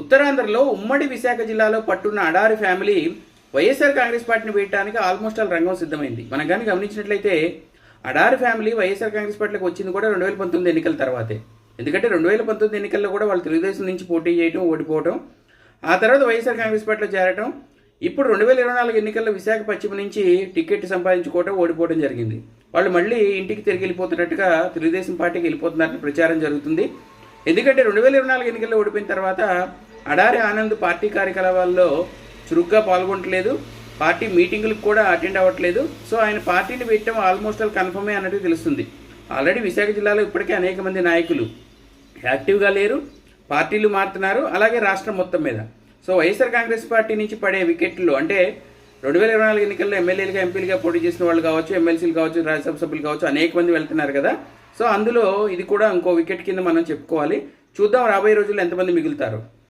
ఉత్తరాంధ్రలో ఉమ్మడి విశాఖ జిల్లాలో పట్టున్న అడారి ఫ్యామిలీ వైఎస్ఆర్ కాంగ్రెస్ పార్టీని వేయడానికి ఆల్మోస్ట్ ఆల్ రంగం సిద్ధమైంది. మనం కానీ గమనించినట్లయితే అడారి ఫ్యామిలీ వైఎస్ఆర్ కాంగ్రెస్ పార్టీకి వచ్చింది కూడా రెండు వేల పంతొమ్మిది ఎన్నికల తర్వాతే. ఎందుకంటే రెండు వేల పంతొమ్మిది ఎన్నికల్లో కూడా వాళ్ళు తెలుగుదేశం నుంచి పోటీ చేయడం ఓడిపోవడం ఆ తర్వాత వైఎస్ఆర్ కాంగ్రెస్ పార్టీలో చేరటం ఇప్పుడు రెండు వేల ఇరవై నాలుగు ఎన్నికల్లో విశాఖ పశ్చిమ నుంచి టికెట్ సంపాదించుకోవడం ఓడిపోవడం జరిగింది. వాళ్ళు మళ్ళీ ఇంటికి తిరిగి వెళ్ళిపోతున్నట్టుగా తెలుగుదేశం పార్టీకి వెళ్ళిపోతున్నారని ప్రచారం జరుగుతుంది. ఎందుకంటే రెండు వేల ఇరవై నాలుగు ఎన్నికల్లో ఓడిపోయిన తర్వాత అడారి ఆనంద్ పార్టీ కార్యకలాపాల్లో చురుగ్గా పాల్గొనట్లేదు. పార్టీ మీటింగులకు కూడా అటెండ్ అవ్వట్లేదు. సో ఆయన పార్టీని పెట్టడం ఆల్మోస్ట్ ఆల్ కన్ఫర్మే అన్నట్టు తెలుస్తుంది. ఆల్రెడీ విశాఖ జిల్లాలో ఇప్పటికే అనేక మంది నాయకులు యాక్టివ్గా లేరు. పార్టీలు మారుతున్నారు. అలాగే రాష్ట్రం మొత్తం మీద. సో వైఎస్ఆర్ కాంగ్రెస్ పార్టీ నుంచి పడే వికెట్లు అంటే రెండు వేల ఇరవై నాలుగు ఎన్నికల్లో ఎమ్మెల్యేలుగా ఎంపీలుగా పోటీ చేసిన వాళ్ళు కావచ్చు ఎమ్మెల్సీలు కావచ్చు రాజ్యసభ సభ్యులు కావచ్చు అనేక మంది వెళ్తున్నారు కదా. సో అందులో ఇది కూడా ఇంకో వికెట్ కింద మనం చెప్పుకోవాలి. చూద్దాం రాబోయే రోజుల్లో ఎంతమంది మిగులుతారు.